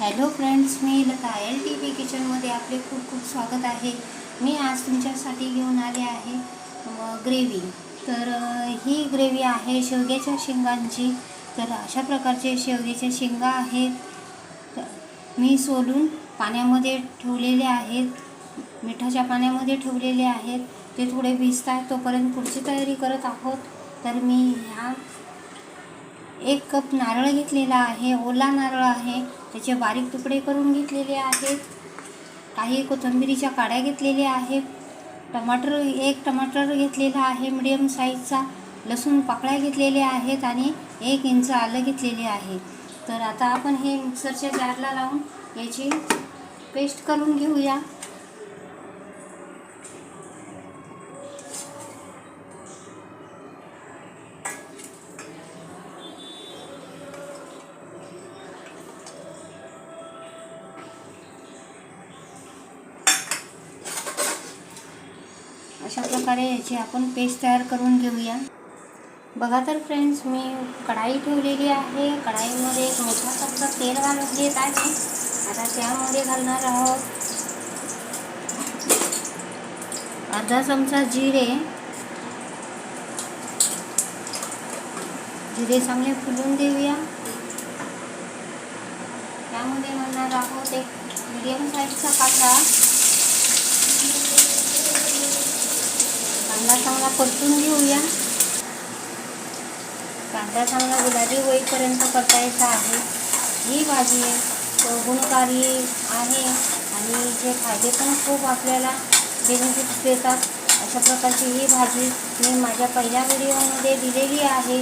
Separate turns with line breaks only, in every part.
Hello friends मी Lata L T V किचनमध्ये आपले खूप खूप स्वागत आहे. मी आज तुमच्यासाठी घेऊन आले आहे ग्रेव्ही तर ही ग्रेव्ही आहे शेवग्याच्या शेंगांची. तर अशा प्रकारचे शेवग्याच्या शेंगा आहेत. मी सोलून पाण्यामध्ये ठेवलेले आहेत. मिठाच्या पाण्यामध्ये ठेवलेले आहेत. ते थोडे भिजतात तोपर्यंत पुढची तयारी करत आहोत. तर मी ह्या एक कप नारळ घेतलेला आहे. ओला नारळ आहे. त्याचे बारीक तुकडे करून घेतलेले आहेत. काही कोथिंबिरीच्या काड्या घेतलेल्या आहेत. टमाटर एक टमाटर घेतलेला आहे मिडियम साईजचा लसूण पाकळ्या घेतलेल्या आहेत आणि एक इंच आलं घेतलेले आहे. तर आता आपण हे मिक्सरच्या जारला लावून याची पेस्ट करून घेऊया. अशा प्रकारे याची आपण पेस्ट तयार करून घेऊया. बघा तर फ्रेंड्स मी कढाई ठेवलेली आहे. कढाईमध्ये एक मोठा चमचा तेल घालून घेत आहे. आता त्यामध्ये घालणार आहोत अर्धा चमचा जिरे. जिरे चांगले फुलून देऊया त्यामध्ये म्हणणार आहोत एक मिडियम साईजचा कांदा कांदा चांगला परतून घेऊया. कांदा चांगला गुलाबी होईपर्यंत परतायचा आहे. ही भाजी गुणकारी आहे आणि जे फायदे पण खूप आपल्याला बेनिफिट्स देतात. अशा प्रकारची ही भाजी मी माझ्या पहिल्या व्हिडिओमध्ये दिलेली आहे.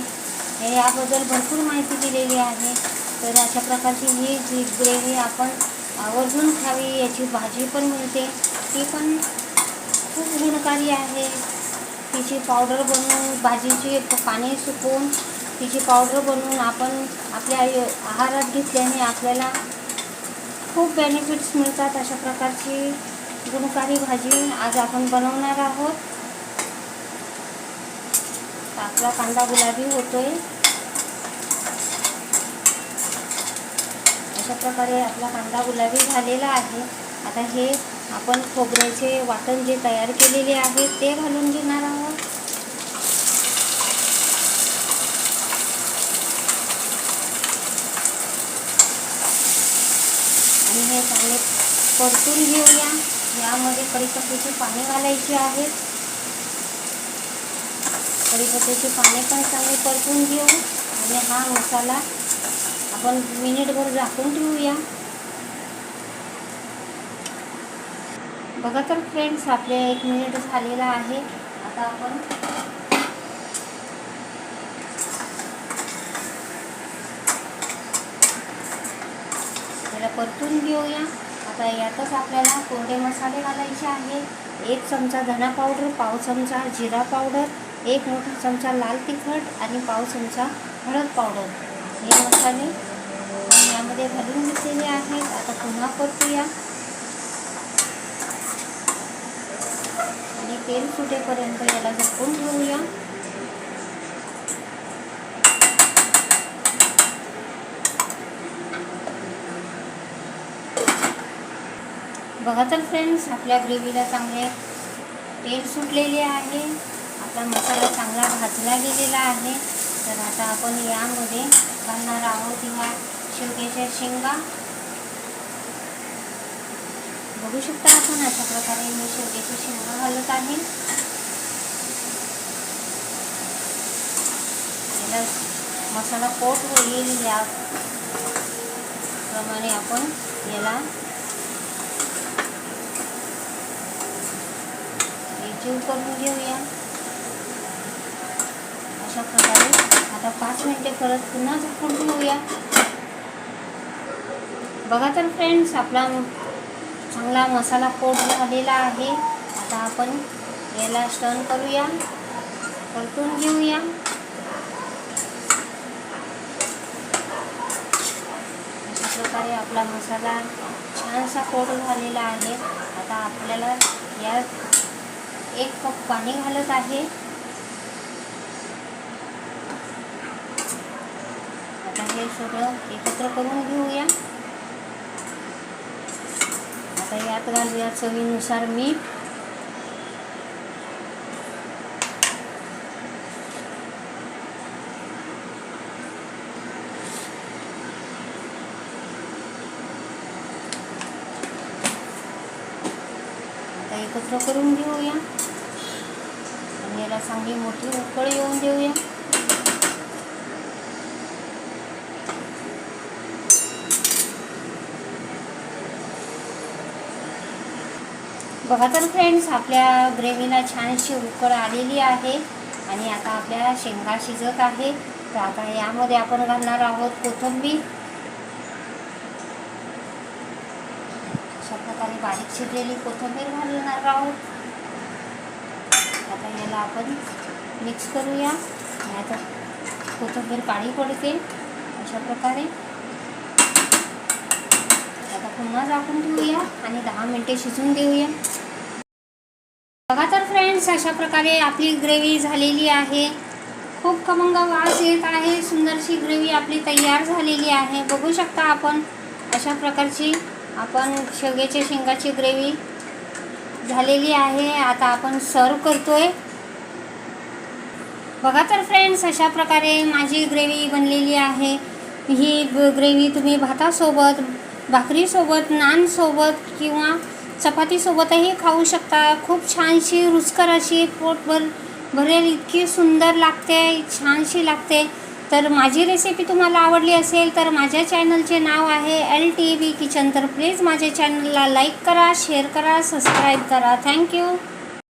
हे याबद्दल भरपूर माहिती दिलेली आहे. तर अशा प्रकारची ही जी ग्रेव्ही आपण आवर्जून खावी याची भाजी पण मिळते. ती पण खूप गुणकारी आहे. तिची पावडर बनवून भाजीची पाणी सुकवून तिची पावडर बनवून आपण आपल्या आहारात घेतल्याने आपल्याला खूप बेनिफिट्स मिळतात. अशा प्रकारची गुणकारी भाजी आज आपण बनवणार आहोत. तर आपला कांदा गुलाबी होतोय. अशा प्रकारे आपला कांदा गुलाबी झालेला आहे. आता हे आपण खोबऱ्याचे वाटण जे तयार केलेले आहे ते घालून घेणार आहोत. आणि हे चांगले परतून घेऊया. यामध्ये कढीपत्त्याची पाने घालायची आहेत. कढीपत्त्याची पाने पण चांगली परतून घेऊ. आणि हा मसाला आपण मिनिटभर झाकून ठेवूया. बघा तर फ्रेंड्स आपले एक मिनिट झालेला आहे. आता आपण त्याला परतून घेऊया. आता यातच आपल्याला कोरडे मसाले घालायचे आहे एक चमचा धना पावडर पाव चमचा जिरा पावडर एक मोठा चमचा लाल तिखट आणि पाव चमचा हळद पावडर हे मसाले यामध्ये घालून घेतलेले आहेत. आता पुन्हा परतूया. आणि तेल सुटेपर्यंत याला झाकून ठेवूया. बघा तर फ्रेंड्स आपल्या ग्रेव्हीला चांगले तेल सुटलेले आहे. आपला मसाला चांगला भाजला गेलेला आहे. तर आता आपण यामध्ये घालणार आहोत ह्या शेवग्याच्या शेंगा. बघू शकता आपण अशा प्रकारे मी शेवग्याची शेंगा घालत आहे. याला मसाला कोट होईल या प्रमाणे आपण याला एकजीव करून घेऊया. अशा प्रकारे आता पाच मिनिटे परत पुन्हा झाकून घेऊया बघा तर फ्रेंड्स आपला चांगला मसाला कोट झालेला आहे. आता आपण याला स्टन करूया. परतून घेऊया. अशा प्रकारे आपला मसाला छानसा कोट झालेला आहे. आता आपल्याला यात एक कप पाणी घालत आहे. आता हे सगळं एकत्र करून घेऊया. आता यात घालूया चवीनुसार मीठ आता एकत्र करून घेऊया आणि याला चांगली मोठी उकळ येऊन देऊया बघा तर फ्रेंड्स आपल्या ग्रेव्हीला छानशी उकळ आलेली आहे आणि आता आपल्या शेंगा शिजत आहे. तर आता यामध्ये आपण घालणार आहोत कोथिंबीर. अशा प्रकारे बारीक शिजलेली कोथिंबीर घालणार आहोत. आता याला आपण मिक्स करूया. आणि आता कोथिंबीर पाणी पडते. अशा प्रकारे. आता पुन्हा झाकून ठेवूया आणि दहा मिनटे शिजून देऊया. अशा प्रकारे आपली ग्रेव्ही झालेली आहे. खूप खमंग वास येत आहे. सुंदरशी ग्रेव्ही आपली तयार झालेली आहे. बघू शकता आपण अशा प्रकारची आपण शेवग्याच्या शेंगाची ग्रेव्ही झालेली आहे. आता आपण सर्व करतोय. बघा तर फ्रेंड्स अशा प्रकारे माझी ग्रेव्ही बनलेली आहे. ही ग्रेव्ही तुम्ही भातासोबत भाकरीसोबत नानसोबत किंवा चपातीसोबतही खाऊ शकता. खूप छानशी रुचकर अशी पोटभर भरेल इतकी सुंदर लागते छानशी लागते. तर माझी रेसिपी तुम्हाला आवडली असेल तर माझ्या चॅनलचे नाव आहे एल टी व्ही किचन तर प्लीज माझ्या चॅनलला लाईक करा शेअर करा सबस्क्राईब करा. थँक्यू